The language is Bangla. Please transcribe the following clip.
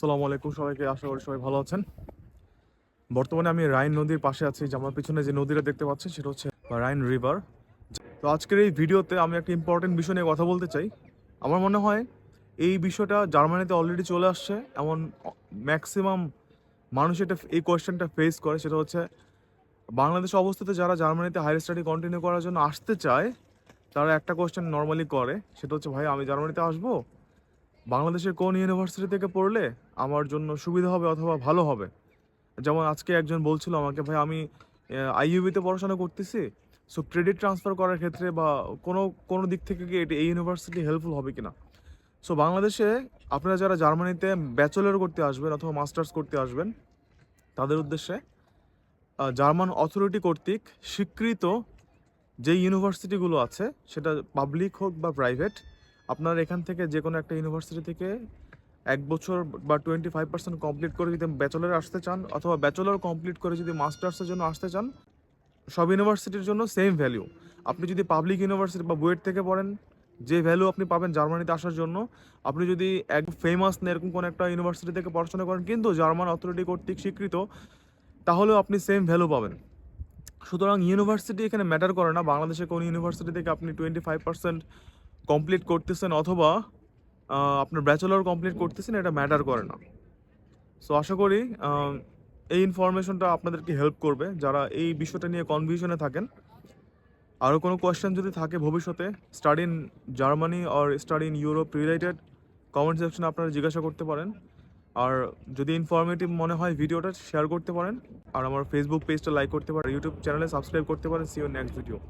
আসসালামু আলাইকুম, সবাইকে আশা করি সবাই ভালো আছেন। বর্তমানে আমি রাইন নদীর পাশে আছি, যে আমার পিছনে যে নদীটা দেখতে পাচ্ছেন সেটা হচ্ছে রাইন রিভার। তো আজকের এই ভিডিওতে আমি একটা ইম্পর্টেন্ট বিষয় নিয়ে কথা বলতে চাই। আমার মনে হয় এই বিষয়টা জার্মানিতে অলরেডি চলে আসছে, এমন ম্যাক্সিমাম মানুষ এটা, এই কোয়েশ্চেনটা ফেস করে, সেটা হচ্ছে বাংলাদেশে অবস্থিত যারা জার্মানিতে হায়ার স্টাডি কন্টিনিউ করার জন্য আসতে চায়, তারা একটা কোয়েশ্চেন নর্মালি করে, সেটা হচ্ছে, ভাই, আমি জার্মানিতে আসব? বাংলাদেশের কোন ইউনিভার্সিটি থেকে পড়লে আমার জন্য সুবিধা হবে অথবা ভালো হবে? যেমন আজকে একজন বলছিল আমাকে, ভাই, আমি আইইউবিতে পড়াশোনা করতেছি সো ক্রেডিট ট্রান্সফার করার ক্ষেত্রে বা কোনো কোনো দিক থেকে কি এটি- এই ইউনিভার্সিটি হেল্পফুল হবে কিনা? সো বাংলাদেশে আপনারা যারা জার্মানিতে ব্যাচেলর করতে আসবেন অথবা মাস্টার্স করতে আসবেন, তাদের উদ্দেশ্যে জার্মান অথরিটি কর্তৃক স্বীকৃত যে ইউনিভার্সিটিগুলো আছে, সেটা পাবলিক হোক বা প্রাইভেট আপনার এখান থেকে যে কোনো একটা ইউনিভার্সিটি থেকে এক বছর বা টোয়েন্টি ফাইভ পার্সেন্ট কমপ্লিট করে যদি ব্যাচেলর আসতে চান অথবা ব্যাচেলর কমপ্লিট করে যদি মাস্টার্সের জন্য আসতে চান, সব ইউনিভার্সিটির জন্য সেম ভ্যালু আপনি যদি পাবলিক ইউনিভার্সিটি বা বুয়েট থেকে পড়েন, যে ভ্যালু আপনি পাবেন জার্মানিতে আসার জন্য, আপনি যদি এক ফেমাস না এরকম কোনো একটা ইউনিভার্সিটি থেকে পড়াশোনা করেন কিন্তু জার্মান অথরিটি কর্তৃক স্বীকৃত, তাহলেও আপনি সেম ভ্যালু পাবেন। সুতরাং ইউনিভার্সিটি এখানে ম্যাটার করে না, বাংলাদেশে কোন ইউনিভার্সিটি থেকে আপনি টোয়েন্টি ফাইভ পার্সেন্ট কমপ্লিট করতেছেন অথবা আপনার ব্যাচেলর কমপ্লিট করতেছেন, এটা ম্যাটার করে না। সো আশা করি এই ইনফরমেশনটা আপনাদেরকে হেল্প করবে। যারা এই বিষয়টা নিয়ে কনফিউশনে থাকেন আরও কোনো কোয়েশ্চেন যদি থাকে ভবিষ্যতে study in Germany or study in Europe related comment সেকশনে আপনারা জিজ্ঞাসা করতে পারেন। আর যদি ইনফরমেটিভ মনে হয় ভিডিওটা শেয়ার করতে পারেন। আর আমার ফেসবুক পেজটা লাইক করতে পারেন ইউটিউব চ্যানেলে সাবস্ক্রাইব করতে পারেন। CO next video